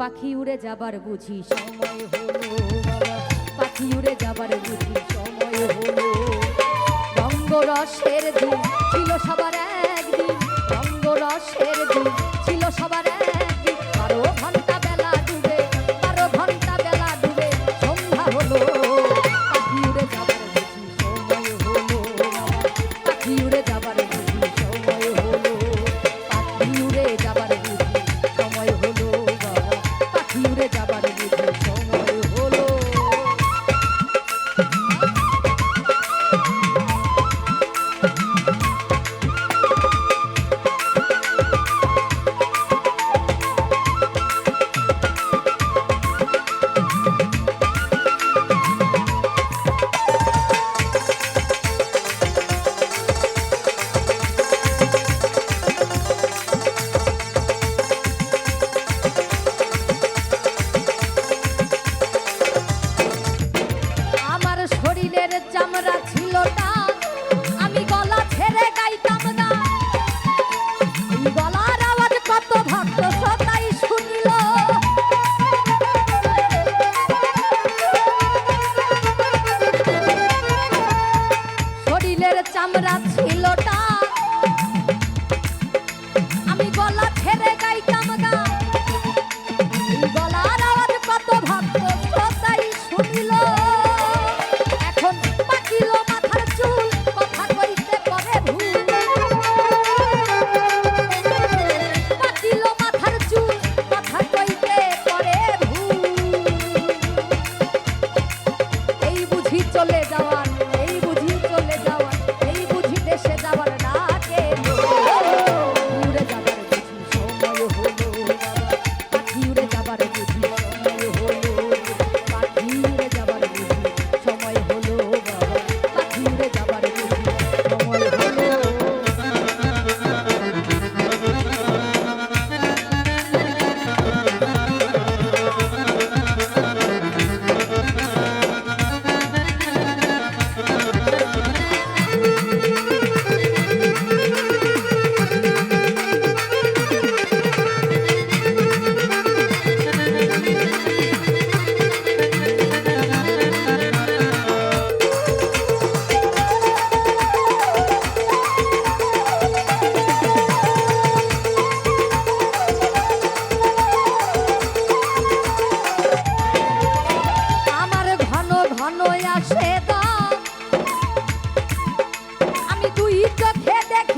পাখি উড়ে যাবার বুঝি সময় হলো পাখি উড়ে যাবার বুঝি সময় হলো। রঙ্গরসের দিন ছিল সবার চামড়া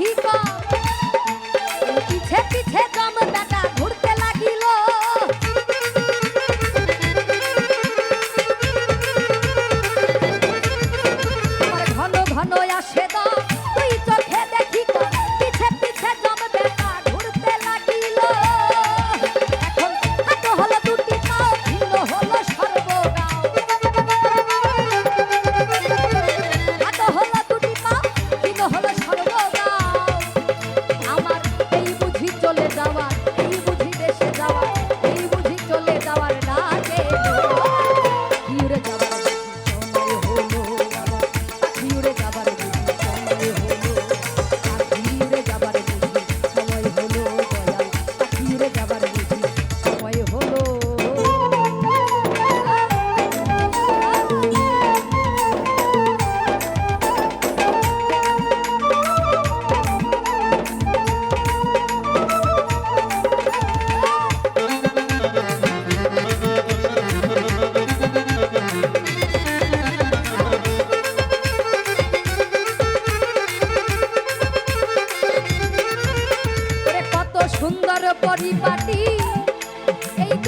রাধিকা পিছে পিছে দম দাদা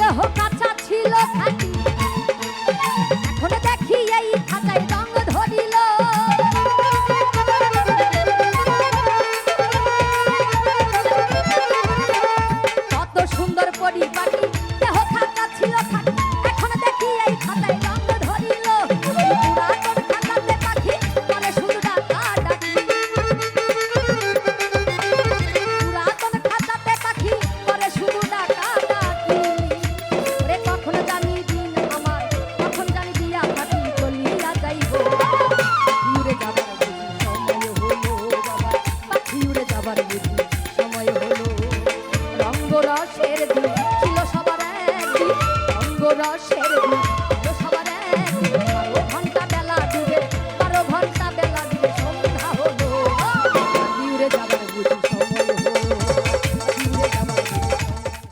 দেহ কাত